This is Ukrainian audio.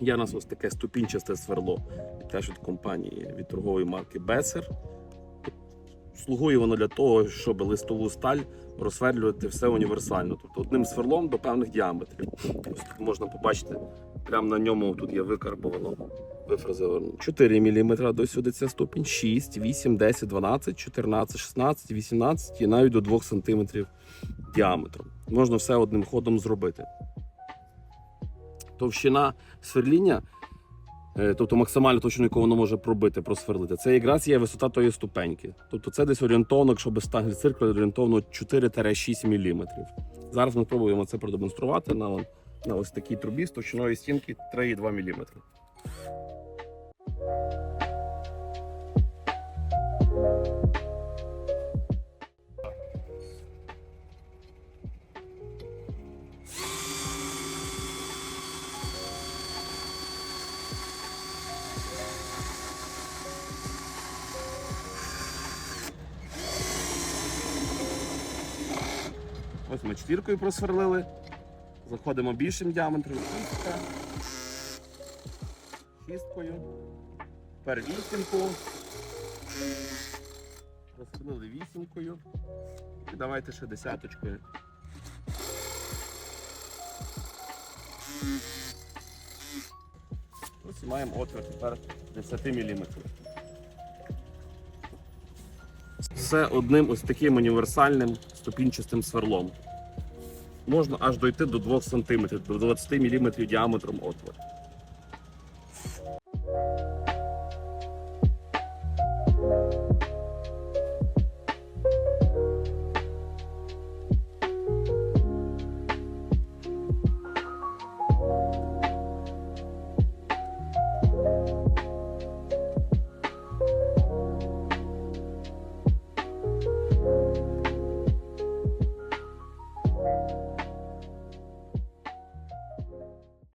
Є у нас ось таке ступінчасте сверло, теж від компанії від торгової марки Бесер. Слугує воно для того, щоб листову сталь розсверлювати все універсально. Тобто одним сверлом до певних діаметрів. Ось тут можна побачити, прямо на ньому тут є викарбовано. Вифразовано 4 мм до сюди ця ступінь, 6, 8, 10, 12, 14, 16, 18 і навіть до 2 см діаметром. Можна все одним ходом зробити. Товщина сверління, е, тобто максимально точно, яку воно може пробити, просверлити, це якраз є висота тої ступеньки. Тобто це десь орієнтовно, якщо без стагель циркуля, орієнтовно 4-6 мм. Зараз ми спробуємо це продемонструвати на, на ось такій трубі з товщиною стінки 3,2 мм. Ось ми четвіркою просверлили. Заходимо більшим діаметром. Шістка. Шісткою. Тепер вісімку. Просверлили вісімкою. І давайте ще десяточкою. Ось маємо отвір тепер 10 мм. Все одним ось таким універсальним ступінчастим сверлом. Можна аж дойти до 2 см, до 20 мм діаметром отвор.